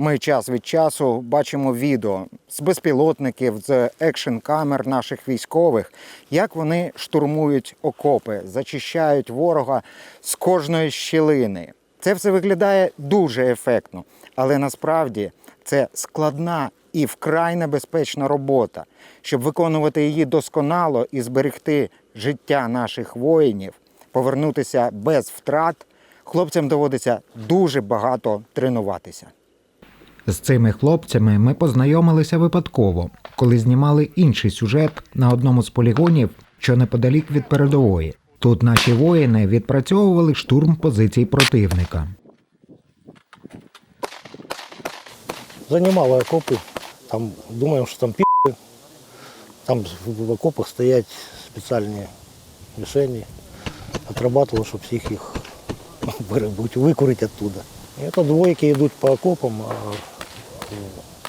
Ми час від часу бачимо відео з безпілотників, з екшн камер наших військових, як вони штурмують окопи, зачищають ворога з кожної щілини. Це все виглядає дуже ефектно, але насправді це складна і вкрай небезпечна робота. Щоб виконувати її досконало і зберегти життя наших воїнів, повернутися без втрат, хлопцям доводиться дуже багато тренуватися. З цими хлопцями ми познайомилися випадково, коли знімали інший сюжет на одному з полігонів, що неподалік від передової. Тут наші воїни відпрацьовували штурм позицій противника. Занимала окопы. Там думаем, что там пи***ы. Там в окопах стоять специальные мишени. Отрабатывал, чтобы всех их вырубить, выкурить оттуда. И это двойки идут по окопам, а е,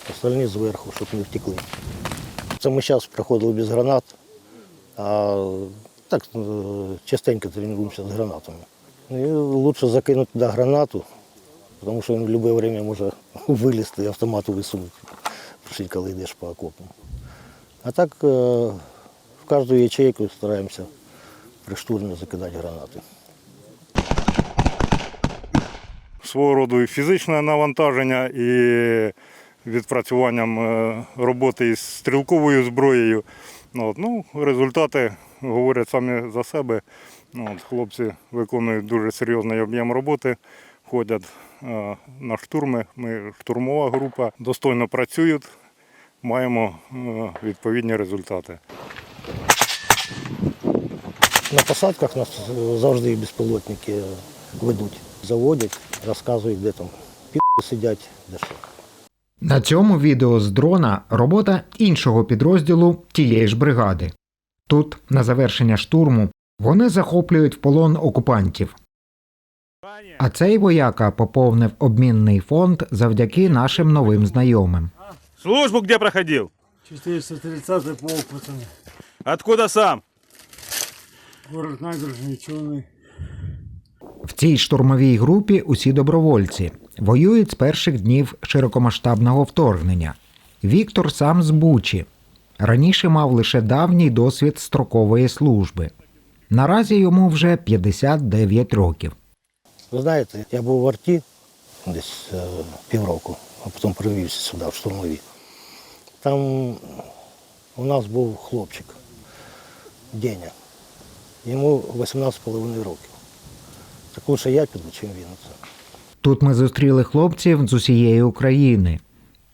остальные сверху, чтобы не втекли. Це ми зараз проходили без гранат, а так е, частенько тренуємося з гранатами. І лучше закинути туди гранату, тому що він в будь-яке время може вилізти і автомату висунути, коли йдеш по окопам. А так е, в кожну ячейку стараємося при штурмі закидати гранати. свого роду і фізичне навантаження, і відпрацюванням е, роботи із стрілковою зброєю. Ну, от, ну, результати говорять самі за себе. Ну, от, хлопці виконують дуже серйозний об'єм роботи, ходять е, на штурми. Ми штурмова група, достойно працюють, маємо е, відповідні результати. На посадках нас завжди безпілотники ведуть, заводять, розказують, де там пі сидять, де що. На цьому відео з дрона робота іншого підрозділу тієї ж бригади. Тут, на завершення штурму, вони захоплюють в полон окупантів. А цей вояка поповнив обмінний фонд завдяки нашим новим знайомим. Службу где проходил? 430 полк, пацаны. Откуда сам? Город набережный, Челны. Цій штурмовій групі усі добровольці воюють з перших днів широкомасштабного вторгнення. Віктор сам з Бучі. Раніше мав лише давній досвід строкової служби. Наразі йому вже 59 років. Ви знаєте, я був в арті десь е, півроку, а потім перевівся сюди, в штурмові. Там у нас був хлопчик, Деня. Йому 18,5 років. Лише я піду, чим він. Тут ми зустріли хлопців з усієї України.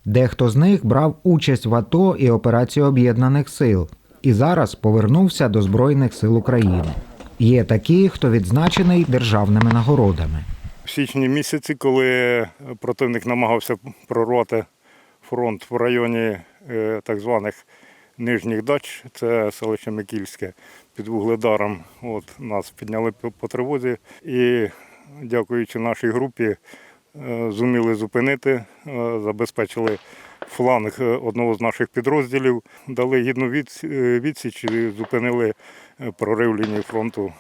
Дехто з них брав участь в АТО і операції Об'єднаних сил і зараз повернувся до Збройних сил України. Є такі, хто відзначений державними нагородами. В січні місяці, коли противник намагався прорвати фронт в районі е, так званих нижніх дач, це селище Микільське, під Вугледаром, от, нас підняли по- тривозі і, дякуючи нашій групі, е, зуміли зупинити, е, забезпечили фланг е, одного з наших підрозділів, дали гідну відсіч і зупинили прорив лінії фронту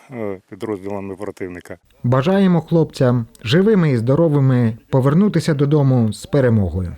підрозділами противника. Бажаємо хлопцям живими і здоровими повернутися додому з перемогою.